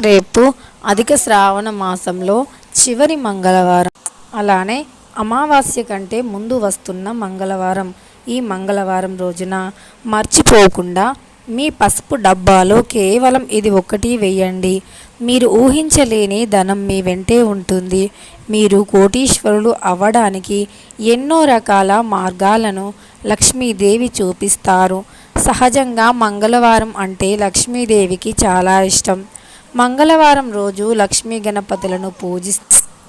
రేపు అధిక శ్రావణ మాసంలో చివరి మంగళవారం. అలానే అమావాస్య కంటే ముందు వస్తున్న మంగళవారం. ఈ మంగళవారం రోజున మర్చిపోకుండా మీ పసుపు డబ్బాలో కేవలం ఇది ఒకటి వేయండి. మీరు ఊహించలేని ధనం మీ వెంటే ఉంటుంది. మీరు కోటీశ్వరులు అవ్వడానికి ఎన్నో రకాల మార్గాలను లక్ష్మీదేవి చూపిస్తారు. సహజంగా మంగళవారం అంటే లక్ష్మీదేవికి చాలా ఇష్టం. మంగళవారం రోజు లక్ష్మీ గణపతులను పూజి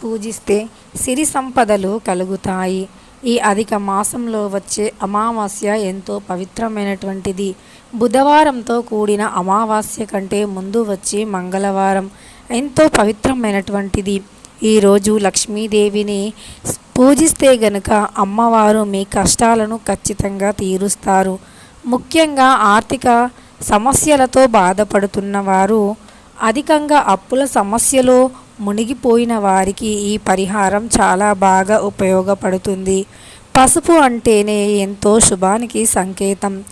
పూజిస్తే సిరి సంపదలు కలుగుతాయి. ఈ అధిక మాసంలో వచ్చే అమావాస్య ఎంతో పవిత్రమైనటువంటిది. బుధవారంతో కూడిన అమావాస్య కంటే ముందు వచ్చే మంగళవారం ఎంతో పవిత్రమైనటువంటిది. ఈరోజు లక్ష్మీదేవిని పూజిస్తే గనుక అమ్మవారు మీ కష్టాలను ఖచ్చితంగా తీరుస్తారు. ముఖ్యంగా ఆర్థిక సమస్యలతో బాధపడుతున్న వారు అధికంగా అప్పుల సమస్యలో మునిగిపోయిన వారికి ఈ పరిహారం చాలా బాగా ఉపయోగపడుతుంది. పసుపు అంటేనే ఎంతో శుభానికి సంకేతం.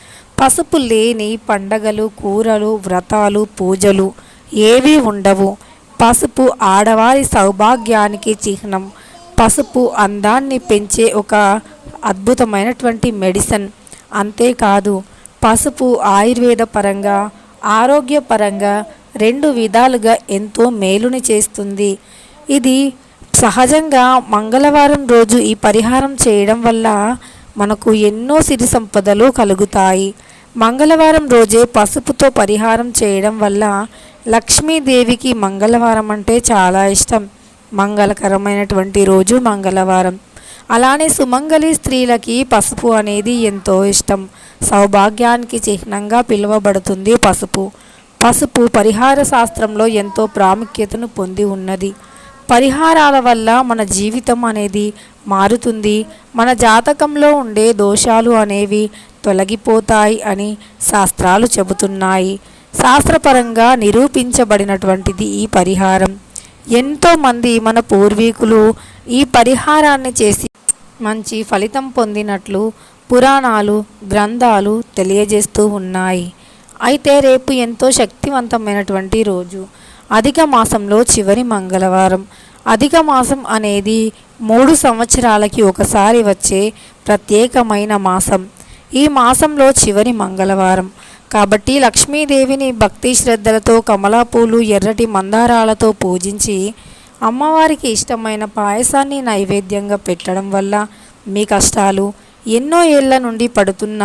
పసుపు లేని పండగలు కూరలు వ్రతాలు పూజలు ఏవీ ఉండవు. పసుపు ఆడవారి సౌభాగ్యానికి చిహ్నం. పసుపు అందాన్ని పెంచే ఒక అద్భుతమైనటువంటి మెడిసిన్. అంతేకాదు పసుపు ఆయుర్వేద పరంగా ఆరోగ్యపరంగా రెండు విధాలుగా ఎంతో మేలుని చేస్తుంది. ఇది సహజంగా మంగళవారం రోజు ఈ పరిహారం చేయడం వల్ల మనకు ఎన్నో సిరి సంపదలు కలుగుతాయి. మంగళవారం రోజే పసుపుతో పరిహారం చేయడం వల్ల లక్ష్మీదేవికి మంగళవారం అంటే చాలా ఇష్టం. మంగళకరమైనటువంటి రోజు మంగళవారం. అలానే సుమంగళి స్త్రీలకి పసుపు అనేది ఎంతో ఇష్టం. సౌభాగ్యానికి చిహ్నంగా పిలువబడుతుంది పసుపు. పసుపు పరిహార శాస్త్రంలో ఎంతో ప్రాముఖ్యతను పొంది ఉన్నది. పరిహారాల వల్ల మన జీవితం అనేది మారుతుంది. మన జాతకంలో ఉండే దోషాలు అనేవి తొలగిపోతాయి అని శాస్త్రాలు చెబుతున్నాయి. శాస్త్రపరంగా నిరూపించబడినటువంటిది ఈ పరిహారం. ఎంతోమంది మన పూర్వీకులు ఈ పరిహారాన్ని చేసి మంచి ఫలితం పొందినట్లు పురాణాలు గ్రంథాలు తెలియజేస్తూ ఉన్నాయి. అయితే రేపు ఎంతో శక్తివంతమైనటువంటి రోజు. అధిక మాసంలో చివరి మంగళవారం. అధిక మాసం అనేది మూడు సంవత్సరాలకి ఒకసారి వచ్చే ప్రత్యేకమైన మాసం. ఈ మాసంలో చివరి మంగళవారం. కాబట్టి లక్ష్మీదేవిని భక్తి శ్రద్ధలతో కమలాపూలు ఎర్రటి మందారాలతో పూజించి అమ్మవారికి ఇష్టమైన పాయసాన్ని నైవేద్యంగా పెట్టడం వల్ల మీ కష్టాలు ఎన్నో ఏళ్ళ నుండి పడుతున్న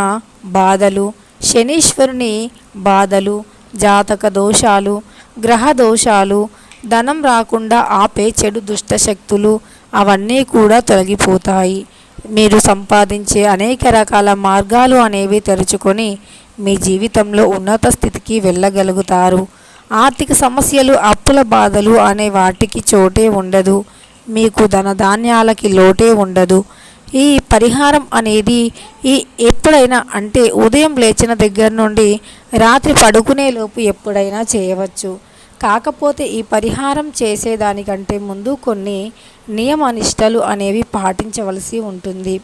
బాధలు శనీశ్వరుని బాధలు జాతక దోషాలు గ్రహ దోషాలు ధనం రాకుండా ఆపే చెడు దుష్టశక్తులు అవన్నీ కూడా తొలగిపోతాయి. మీరు సంపాదించే అనేక రకాల మార్గాలు అనేవి తెరుచుకొని మీ జీవితంలో ఉన్నత స్థితికి వెళ్ళగలుగుతారు. ఆర్థిక సమస్యలు అప్పుల బాధలు అనే వాటికి చోటే ఉండదు. మీకు ధనధాన్యాలకి లోటే ఉండదు. ఈ పరిహారం అనేది ఈ ఎప్పుడైనా అంటే ఉదయం లేచిన దగ్గర నుండి రాత్రి పడుకునే లోపు ఎప్పుడైనా చేయవచ్చు. కాకపోతే ఈ పరిహారం చేసేదానికంటే ముందు కొన్ని నియమనిష్టలు అనేవి పాటించవలసి ఉంటుంది.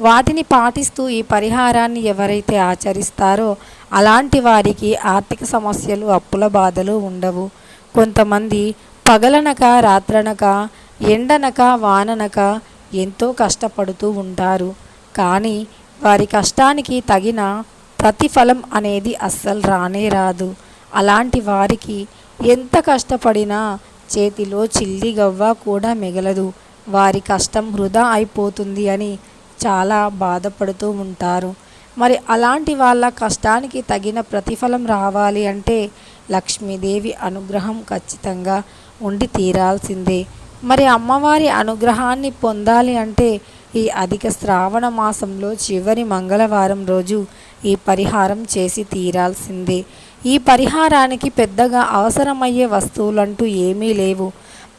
వాటిని పాటిస్తూ ఈ పరిహారాన్ని ఎవరైతే ఆచరిస్తారో అలాంటి వారికి ఆర్థిక సమస్యలు అప్పుల బాధలు ఉండవు. కొంతమంది పగలనక రాత్రనక ఎండనక వాననక ఎంతో కష్టపడుతూ ఉంటారు. కానీ వారి కష్టానికి తగిన ప్రతిఫలం అనేది అస్సలు రానే రాదు. అలాంటి వారికి ఎంత కష్టపడినా చేతిలో చిల్లి గవ్వ కూడా మిగలదు. వారి కష్టం వృధా అయిపోతుంది అని చాలా బాధపడుతూ ఉంటారు. మరి అలాంటి వాళ్ళ కష్టానికి తగిన ప్రతిఫలం రావాలి అంటే లక్ష్మీదేవి అనుగ్రహం ఖచ్చితంగా ఉండి తీరాల్సిందే. మరి అమ్మవారి అనుగ్రహాన్ని పొందాలి అంటే ఈ అధిక శ్రావణ మాసంలో చివరి మంగళవారం రోజు ఈ పరిహారం చేసి తీరాల్సిందే. ఈ పరిహారానికి పెద్దగా అవసరమయ్యే వస్తువులంటూ ఏమీ లేవు.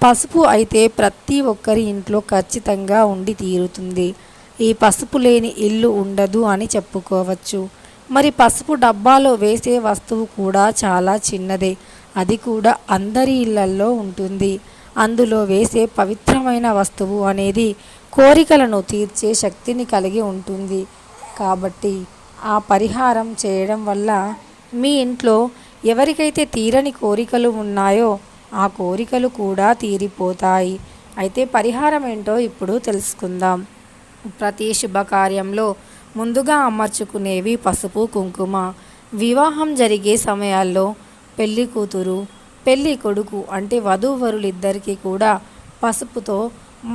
పసుపు అయితే ప్రతి ఒక్కరి ఇంట్లో ఖచ్చితంగా ఉండి తీరుతుంది. ఈ పసుపు లేని ఇల్లు ఉండదు అని చెప్పుకోవచ్చు. మరి పసుపు డబ్బాలో వేసే వస్తువు కూడా చాలా చిన్నదే. అది కూడా అందరి ఇళ్ళల్లో ఉంటుంది. అందులో వేసే పవిత్రమైన వస్తువు అనేది కోరికలను తీర్చే శక్తిని కలిగి ఉంటుంది. కాబట్టి ఆ పరిహారం చేయడం వల్ల మీ ఇంట్లో ఎవరికైతే తీరని కోరికలు ఉన్నాయో ఆ కోరికలు కూడా తీరిపోతాయి. అయితే పరిహారం ఏంటో ఇప్పుడు తెలుసుకుందాం. ప్రతి శుభకార్యంలో ముందుగా అమర్చుకునేవి పసుపు కుంకుమ. వివాహం జరిగే సమయాల్లో పెళ్ళి కూతురు పెళ్ళి కొడుకు అంటే వధూవరులిద్దరికీ కూడా పసుపుతో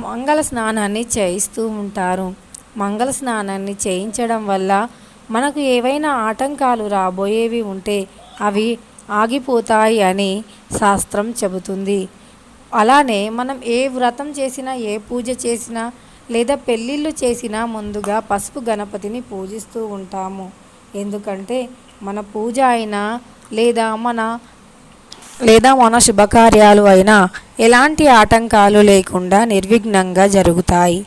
మంగళ స్నానాన్ని చేయిస్తూ ఉంటారు. మంగళ స్నానాన్ని చేయించడం వల్ల మనకు ఏవైనా ఆటంకాలు రాబోయేవి ఉంటే అవి ఆగిపోతాయి అని శాస్త్రం చెబుతుంది. అలానే మనం ఏ వ్రతం చేసినా ఏ పూజ చేసినా లేదా పెళ్ళిళ్ళు చేసినా ముందుగా పసుపు గణపతిని పూజిస్తూ ఉంటాము. ఎందుకంటే మన పూజ అయినా లేదా మన లేదా మన శుభకార్యాలు అయినా ఎలాంటి ఆటంకాలు లేకుండా నిర్విఘ్నంగా జరుగుతాయి.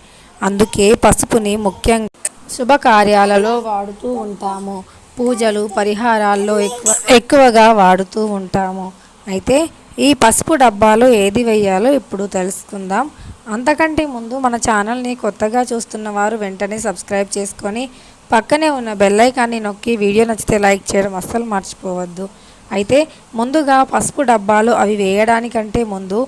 అందుకే పసుపుని ముఖ్యంగా శుభకార్యాలలో వాడుతూ ఉంటాము. పూజలు పరిహారాల్లో ఎక్కువ ఎక్కువగా వాడుతూ ఉంటాము. అయితే ఈ పసుపు డబ్బాలో ఏది వేయాలో ఇప్పుడు తెలుసుకుందాం. అంతకంటే ముందు మన ఛానల్ని కొత్తగా చూస్తున్న వారు వెంటనే సబ్స్క్రైబ్ చేసుకొని పక్కనే ఉన్న బెల్లైకాన్ని నొక్కి వీడియో నచ్చితే లైక్ చేయడం అస్సలు మర్చిపోవద్దు. అయితే ముందుగా పసుపు డబ్బాలు అవి వేయడానికంటే ముందు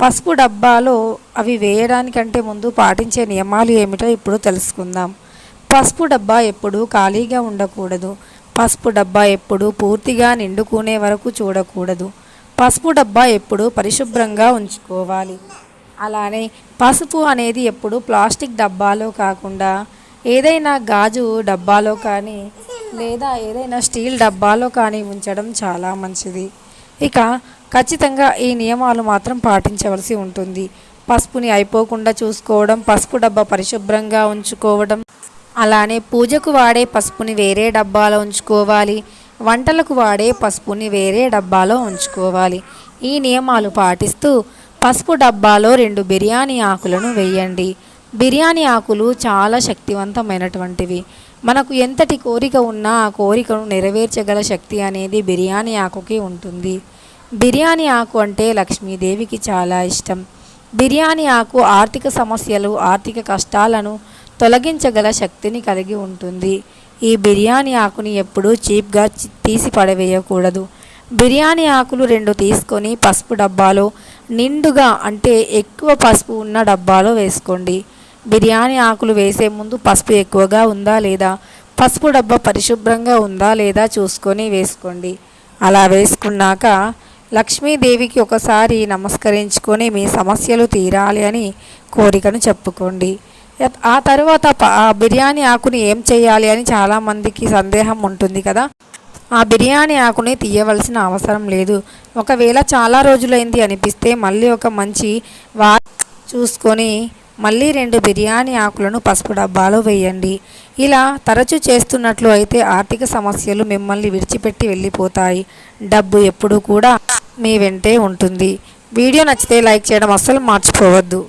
పసుపు డబ్బాలో అవి వేయడానికంటే ముందు పాటించే నియమాలు ఏమిటో ఇప్పుడు తెలుసుకుందాం. పసుపు డబ్బా ఎప్పుడూ ఖాళీగా ఉండకూడదు. పసుపు డబ్బా ఎప్పుడు పూర్తిగా నిండుకునే వరకు చూడకూడదు. పసుపు డబ్బా ఎప్పుడు పరిశుభ్రంగా ఉంచుకోవాలి. అలానే పసుపు అనేది ఎప్పుడు ప్లాస్టిక్ డబ్బాలో కాకుండా ఏదైనా గాజు డబ్బాలో కానీ లేదా ఏదైనా స్టీల్ డబ్బాలో కానీ ఉంచడం చాలా మంచిది. ఇక ఖచ్చితంగా ఈ నియమాలు మాత్రం పాటించవలసి ఉంటుంది. పసుపుని అయిపోకుండా చూసుకోవడం పసుపు డబ్బా పరిశుభ్రంగా ఉంచుకోవడం అలానే పూజకు వాడే పసుపుని వేరే డబ్బాలో ఉంచుకోవాలి వంటలకు వాడే పసుపుని వేరే డబ్బాలో ఉంచుకోవాలి. ఈ నియమాలు పాటిస్తూ పసుపు డబ్బాలో రెండు బిర్యానీ ఆకులను వేయండి. బిర్యానీ ఆకులు చాలా శక్తివంతమైనటువంటివి. మనకు ఎంతటి కోరిక ఉన్నా ఆ కోరికను నెరవేర్చగల శక్తి అనేది బిర్యానీ ఆకుకి ఉంటుంది. బిర్యానీ ఆకు అంటే లక్ష్మీదేవికి చాలా ఇష్టం. బిర్యానీ ఆకు ఆర్థిక సమస్యలు ఆర్థిక కష్టాలను తొలగించగల శక్తిని కలిగి ఉంటుంది. ఈ బిర్యానీ ఆకుని ఎప్పుడూ చీప్గా తీసి పడవేయకూడదు. బిర్యానీ ఆకులు రెండు తీసుకొని పసుపు డబ్బాలో నిండుగా అంటే ఎక్కువ పసుపు ఉన్న డబ్బాలో వేసుకోండి. బిర్యానీ ఆకులు వేసే ముందు పసుపు ఎక్కువగా ఉందా లేదా? పసుపు డబ్బా పరిశుభ్రంగా ఉందా లేదా చూసుకొని వేసుకోండి. అలా వేసుకున్నాక లక్ష్మీదేవికి ఒకసారి నమస్కరించుకొని మీ సమస్యలు తీరాలి అని కోరికను చెప్పుకోండి. ఆ తర్వాత ఆ బిర్యానీ ఆకుని ఏం చేయాలి అని చాలామందికి సందేహం ఉంటుంది కదా. ఆ బిర్యానీ ఆకుని తీయవలసిన అవసరం లేదు. ఒకవేళ చాలా రోజులైంది అనిపిస్తే మళ్ళీ ఒక మంచి వా చూసుకొని మళ్ళీ రెండు బిర్యానీ ఆకులను పసుపు డబ్బాలో వేయండి. ఇలా తరచూ చేస్తున్నట్లు అయితే ఆర్థిక సమస్యలు మిమ్మల్ని విడిచిపెట్టి వెళ్ళిపోతాయి. డబ్బు ఎప్పుడూ కూడా మీ వెంటే ఉంటుంది. వీడియో నచ్చితే లైక్ చేయడం అస్సలు మర్చిపోవద్దు.